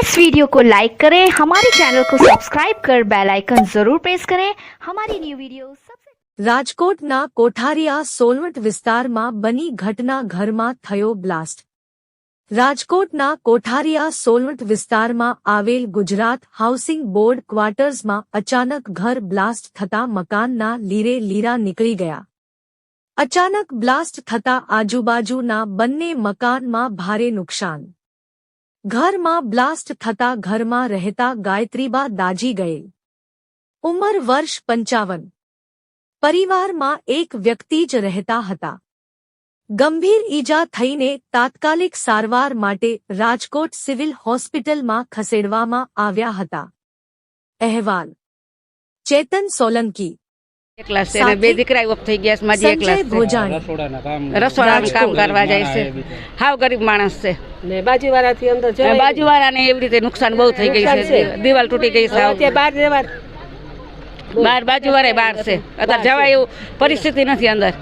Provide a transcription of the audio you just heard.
इस वीडियो को लाइक करें हमारे चैनल को सब्सक्राइब कर बेल आइकन जरूर प्रेस करें हमारी न्यू वीडियो सबसे રાજકોટના કોઠારિયા સોલવટ વિસ્તારમાં બની ઘટના ઘરમાં થયો બ્લાસ્ટ રાજકોટના કોઠારિયા સોલવટ વિસ્તારમાં આવેલ ગુજરાત હાઉસિંગ બોર્ડ ક્વાર્ટર્સમાં અચાનક ઘર બ્લાસ્ટ થતા મકાનના લીરે લીરા નીકળી ગયા અચાનક બ્લાસ્ટ થતા આજુબાજુના બંને મકાનમાં ભારે નુકસાન ઘરમાં બ્લાસ્ટ થતા ઘરમાં રહેતા ગાયત્રીબા દાજી ગયેલ. ઉંમર વર્ષ પંચાવન. પરિવારમાં એક વ્યક્તિ જ રહેતા હતા. ગંભીર ઈજા થઈને તાત્કાલિક સારવાર માટે રાજકોટ સિવિલ હોસ્પિટલમાં ખસેડવામાં આવ્યા હતા. અહેવાલ. ચેતન સોલંકી. છે સાથે બે દીકરા ઓફ થઈ ગયા રસોડાના કામ રસોડાનું કામ કરવા જાય છે. હાવ ગરીબ માણસ છે. ને બાજુવાળાથી અંદર બાજુવાળાને એવી રીતે નુકસાન બહુ થઈ ગઈ છે. દિવાલ તૂટી ગઈ છે બહાર જવા બાર બાજુવાળા બહાર છે. અત્યારે જવાય એવું પરિસ્થિતિ નથી અંદર.